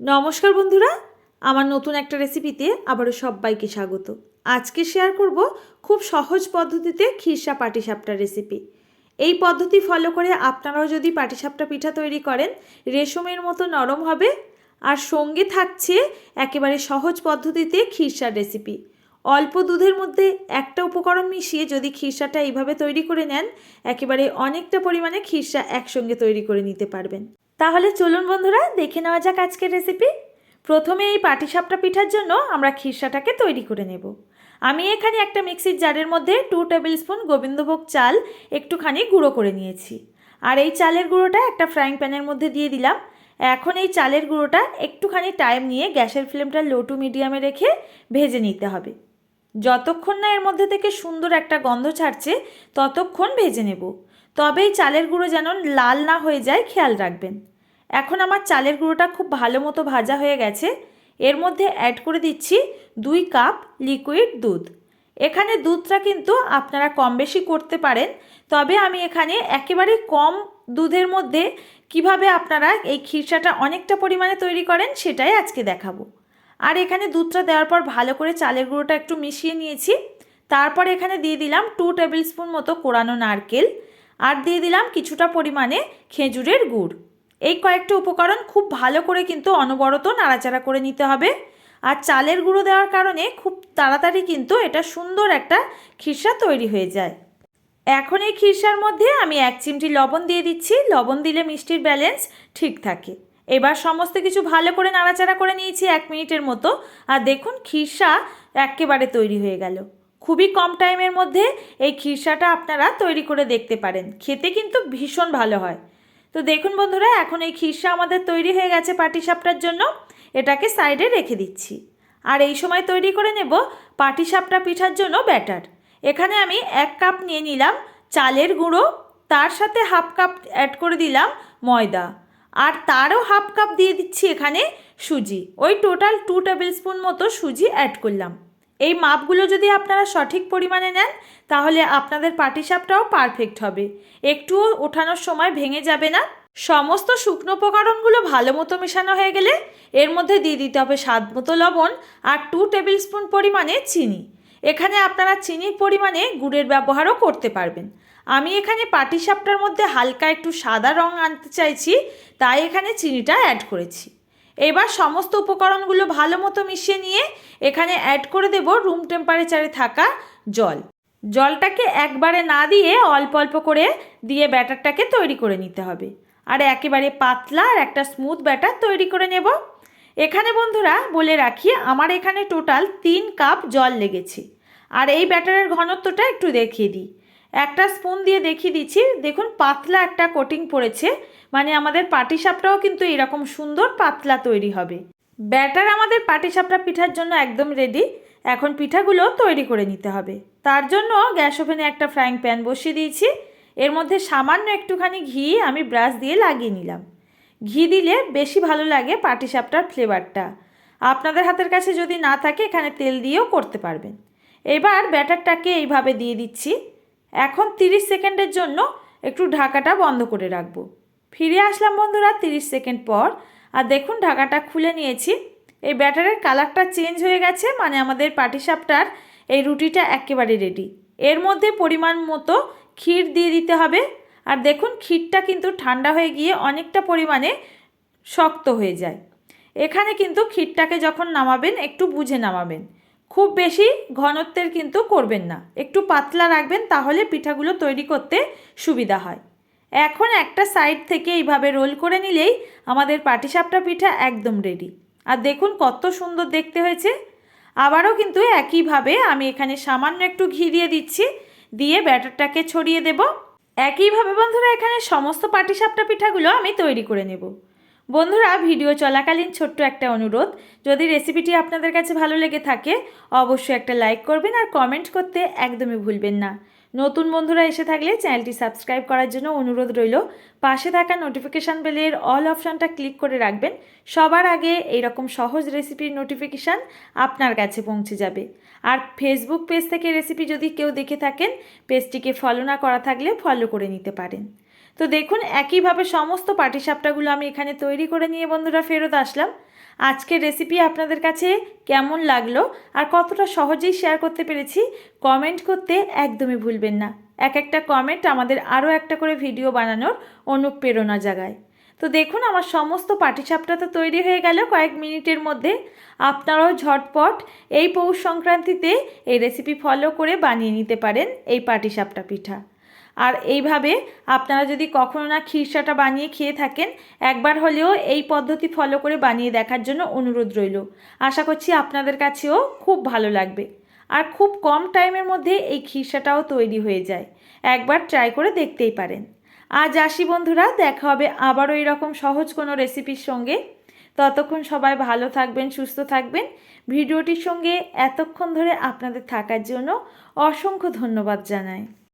নমস্কার বন্ধুরা, আমার নতুন একটা রেসিপিতে আবারও সবাইকে স্বাগত। আজকে শেয়ার করব খুব সহজ পদ্ধতিতে খিরসা পাটিসাপটা রেসিপি এই পদ্ধতি ফলো করে আপনারাও যদি পাটিসাপটা পিঠা তৈরি করেন, রেশমের মতো নরম হবে আর সঙ্গে থাকছে একেবারে সহজ পদ্ধতিতে খিরসার রেসিপি অল্প দুধের মধ্যে একটা উপকরণ মিশিয়ে যদি খিরসাটা এইভাবে তৈরি করে নেন, একেবারে অনেকটা পরিমাণে খিরসা একসঙ্গে তৈরি করে নিতে পারবেন। তাহলে চলুন বন্ধুরা, দেখে নেওয়া যাক আজকের রেসিপি প্রথমে এই পাটিসাপটা পিঠার জন্য আমরা খিরসাটাকে তৈরি করে নেব। আমি এখানে একটা মিক্সির জারের মধ্যে টু টেবিল স্পুন গোবিন্দভোগ চাল একটুখানি গুঁড়ো করে নিয়েছি। আর এই চালের গুঁড়োটা একটা ফ্রাইং প্যানের মধ্যে দিয়ে দিলাম। এখন এই চালের গুঁড়োটা একটুখানি টাইম নিয়ে গ্যাসের ফ্লেমটা লো টু মিডিয়ামে রেখে ভেজে নিতে হবে। যতক্ষণ না এর মধ্যে থেকে সুন্দর একটা গন্ধ ছাড়ছে, ততক্ষণ ভেজে নেব। তবে এই চালের গুঁড়ো যেন লাল না হয়ে যায়, খেয়াল রাখবেন। এখন আমার চালের গুঁড়োটা খুব ভালো মতো ভাজা হয়ে গেছে। এর মধ্যে অ্যাড করে দিচ্ছি দুই কাপ লিকুইড দুধ। এখানে দুধটা কিন্তু আপনারা কম বেশি করতে পারেন, তবে আমি এখানে একেবারে কম দুধের মধ্যে কীভাবে আপনারা এই খিরসাটা অনেকটা পরিমাণে তৈরি করেন সেটাই আজকে দেখাবো। আর এখানে দুধটা দেওয়ার পর ভালো করে চালের গুঁড়োটা একটু মিশিয়ে নিয়েছি। তারপর এখানে দিয়ে দিলাম টু টেবিল স্পুন মতো কোরানো নারকেল। আর দিয়ে দিলাম কিছুটা পরিমাণে খেজুরের গুড়। এই কয়েকটা উপকরণ খুব ভালো করে কিন্তু অনবরত নাড়াচাড়া করে নিতে হবে। আর চালের গুঁড়ো দেওয়ার কারণে খুব তাড়াতাড়ি কিন্তু এটা সুন্দর একটা খিরসা তৈরি হয়ে যায়। এখন এই খিরসার মধ্যে আমি এক চিমটি লবণ দিয়ে দিচ্ছি। লবণ দিলে মিষ্টির ব্যালেন্স ঠিক থাকে। এবার সমস্ত কিছু ভালো করে নাড়াচাড়া করে নিয়েছি এক মিনিটের মতো। আর দেখুন খিরসা একেবারে তৈরি হয়ে গেল। খুবই কম টাইমের মধ্যে এই খিরসাটা আপনারা তৈরি করে দেখতে পারেন। খেতে কিন্তু ভীষণ ভালো হয়। তো দেখুন বন্ধুরা, এখন এই খিরসা আমাদের তৈরি হয়ে গেছে পাটিসাপটার জন্য। এটাকে সাইডে রেখে দিচ্ছি। আর এই সময় তৈরি করে নেব পাটিসাপটা পিঠার জন্য ব্যাটার। এখানে আমি এক কাপ নিয়ে নিলাম চালের গুঁড়ো, তার সাথে হাফ কাপ অ্যাড করে দিলাম ময়দা। আর তারও হাফ কাপ দিয়ে দিচ্ছি এখানে সুজি। ওই টোটাল টু টেবিল স্পুন মতো সুজি অ্যাড করলাম। এই মাপগুলো যদি আপনারা সঠিক পরিমাণে নেন, তাহলে আপনাদের পাটিসাপটাও পারফেক্ট হবে। একটুও ওঠানোর সময় ভেঙে যাবে না। সমস্ত শুকনো উপকরণগুলো ভালো মতো মেশানো হয়ে গেলে এর মধ্যে দিয়ে দিতে হবে স্বাদ মতো লবণ আর টু টেবিল স্পুন পরিমাণে চিনি। এখানে আপনারা চিনির পরিমাণে গুড়ের ব্যবহারও করতে পারবেন। আমি এখানে পাটিসাপটার মধ্যে হালকা একটু সাদা রং আনতে চাইছি, তাই এখানে চিনিটা অ্যাড করেছি। এবার সমস্ত উপকরণগুলো ভালো মতো মিশিয়ে নিয়ে এখানে অ্যাড করে দেব রুম টেম্পারেচারে থাকা জল। জলটাকে একবারে না দিয়ে অল্প অল্প করে দিয়ে ব্যাটারটাকে তৈরি করে নিতে হবে। আর একেবারে পাতলা আর একটা স্মুথ ব্যাটার তৈরি করে নেব। এখানে বন্ধুরা বলে রাখি, আমার এখানে টোটাল তিন কাপ জল লেগেছে। আর এই ব্যাটারের ঘনত্বটা একটু দেখিয়ে দিই। একটা স্পুন দিয়ে দেখিয়ে দিচ্ছি। দেখুন, পাতলা একটা কোটিং পড়েছে। মানে আমাদের পাটিসাপটাও কিন্তু এরকম সুন্দর পাতলা তৈরি হবে। ব্যাটার আমাদের পাটিসাপটা পিঠার জন্য একদম রেডি এখন পিঠাগুলো তৈরি করে নিতে হবে। তার জন্য গ্যাস ওভেনে একটা ফ্রাইং প্যান বসিয়ে দিয়েছি। এর মধ্যে সামান্য একটুখানি ঘি আমি ব্রাশ দিয়ে লাগিয়ে নিলাম। ঘি দিলে বেশি ভালো লাগে পাটিসাপটার ফ্লেভারটা আপনাদের হাতের কাছে যদি না থাকে, এখানে তেল দিয়েও করতে পারবেন। এবার ব্যাটারটাকে এইভাবে দিয়ে দিচ্ছি। এখন 30 সেকেন্ডের জন্য একটু ঢাকাটা বন্ধ করে রাখব। ফিরে আসলাম বন্ধুরা 30 সেকেন্ড পর। আর দেখুন ঢাকাটা খুলে নিয়েছি। এই ব্যাটারের কালারটা চেঞ্জ হয়ে গেছে মানে আমাদের পাটিসাপটার এই রুটিটা একেবারে রেডি এর মধ্যে পরিমাণ মতো ক্ষীর দিয়ে দিতে হবে। আর দেখুন ক্ষীরটা কিন্তু ঠান্ডা হয়ে গিয়ে অনেকটা পরিমাণে শক্ত হয়ে যায়। এখানে কিন্তু ক্ষীরটাকে যখন নামাবেন, একটু বুঝে নামাবেন। খুব বেশি ঘনত্বের কিন্তু করবেন না। একটু পাতলা রাখবেন তাহলে পিঠাগুলো তৈরি করতে সুবিধা হয়। এখন একটা সাইড থেকে এইভাবে রোল করে নিলেই আমাদের পাটিসাপটা পিঠা একদম রেডি আর দেখুন কত সুন্দর দেখতে হয়েছে। আবারও কিন্তু একইভাবে আমি এখানে সামান্য একটু ঘি দিয়ে দিচ্ছি। দিয়ে ব্যাটারটাকে ছড়িয়ে দেব। একইভাবে বন্ধুরা এখানে সমস্ত পাটিসাপটা পিঠাগুলো আমি তৈরি করে নেব। বন্ধুরা, ভিডিও চলাকালীন ছোট্ট একটা অনুরোধ। যদি রেসিপিটি আপনাদের কাছে ভালো লেগে থাকে, অবশ্যই একটা লাইক করবেন আর কমেন্ট করতে একদমই ভুলবেন না। নতুন বন্ধুরা এসে থাকলে চ্যানেলটি সাবস্ক্রাইব করার জন্য অনুরোধ রইল। পাশে থাকা নোটিফিকেশান বেলের অল অপশানটা ক্লিক করে রাখবেন। সবার আগে এইরকম সহজ রেসিপির নোটিফিকেশান আপনার কাছে পৌঁছে যাবে। আর ফেসবুক পেজ থেকে রেসিপি যদি কেউ দেখে থাকেন পেজটিকে ফলো না করা থাকলে ফলো করে নিতে পারেন। তো দেখুন, একইভাবে সমস্ত পাটিসাপটাগুলো আমি এখানে তৈরি করে নিয়ে বন্ধুরা ফেরত আসলাম। আজকের রেসিপি আপনাদের কাছে কেমন লাগল আর কতটা সহজেই শেয়ার করতে পেরেছি কমেন্ট করতে একদমই ভুলবেন না। এক একটা কমেন্ট আমাদের আরও একটা করে ভিডিও বানানোর অনুপ্রেরণা জাগায়। তো দেখুন, আমার সমস্ত পাটিসাপটা তো তৈরি হয়ে গেল কয়েক মিনিটের মধ্যে। আপনারাও ঝটপট এই পৌষ সংক্রান্তিতে এই রেসিপি ফলো করে বানিয়ে নিতে পারেন এই পাটিসাপটা পিঠা। আর এইভাবে আপনারা যদি কখনো না খিরসাটা বানিয়ে খেয়ে থাকেন, একবার হলেও এই পদ্ধতি ফলো করে বানিয়ে দেখার জন্য অনুরোধ রইল। আশা করছি আপনাদের কাছেও খুব ভালো লাগবে। আর খুব কম টাইমের মধ্যে এই খিরসাটাও তৈরি হয়ে যায়। একবার ট্রাই করে দেখতেই পারেন। আজ আসি বন্ধুরা, দেখা হবে আবারও এরকম সহজ কোনো রেসিপির সঙ্গে। ততক্ষণ সবাই ভালো থাকবেন, সুস্থ থাকবেন। ভিডিওটির সঙ্গে এতক্ষণ ধরে আপনাদের থাকার জন্য অসংখ্য ধন্যবাদ জানাই।